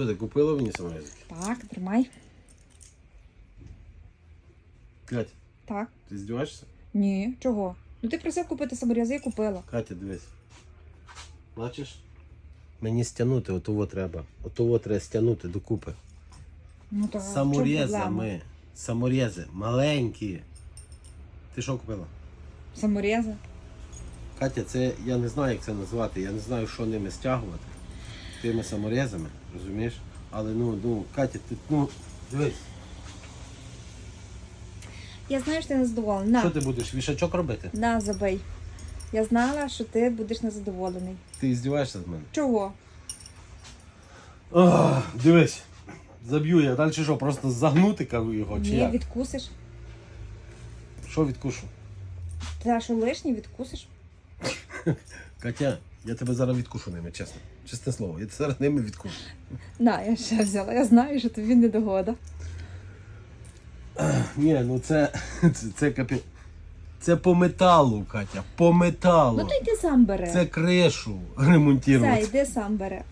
Що ти купила мені саморізики? Так, тримай. Катя, Так. ти здіваєшся? Ні, чого? Ну ти просив купити саморізи і купила. Катя, дивись. Бачиш? Мені стягнути, отого треба. Отого треба стягнути докупи. Ну то в чому проблема? Саморізами. Саморізи. Маленькі. Ти що купила? Саморізи. Катя, це я не знаю, як це назвати. Я не знаю, що ними стягувати. Тими саморізами, розумієш? Але ну, ну, Катя, ти ну, дивись, Я знаю, що ти незадоволений. На, що ти будеш вішачок робити? на, забий. Я знала, що ти будеш незадоволений. Ти здіваєшся з мене? Чого? Ох, дивись. Заб'ю я. Далі що, просто загнути кажу його, чи Ні, як? відкусиш. Що відкушу? Та що лишнє відкусиш? Катя, я тебе зараз відкушу ними, чесно. Чесне слово, я тебе зараз ними відкушу. На, я ще взяла. Я знаю, що тобі не догода. Ні, ну це, це, це капі... Це по металу, Катя, по металу. Ну то йди сам бере. Це кришу Все, Це йди сам бери.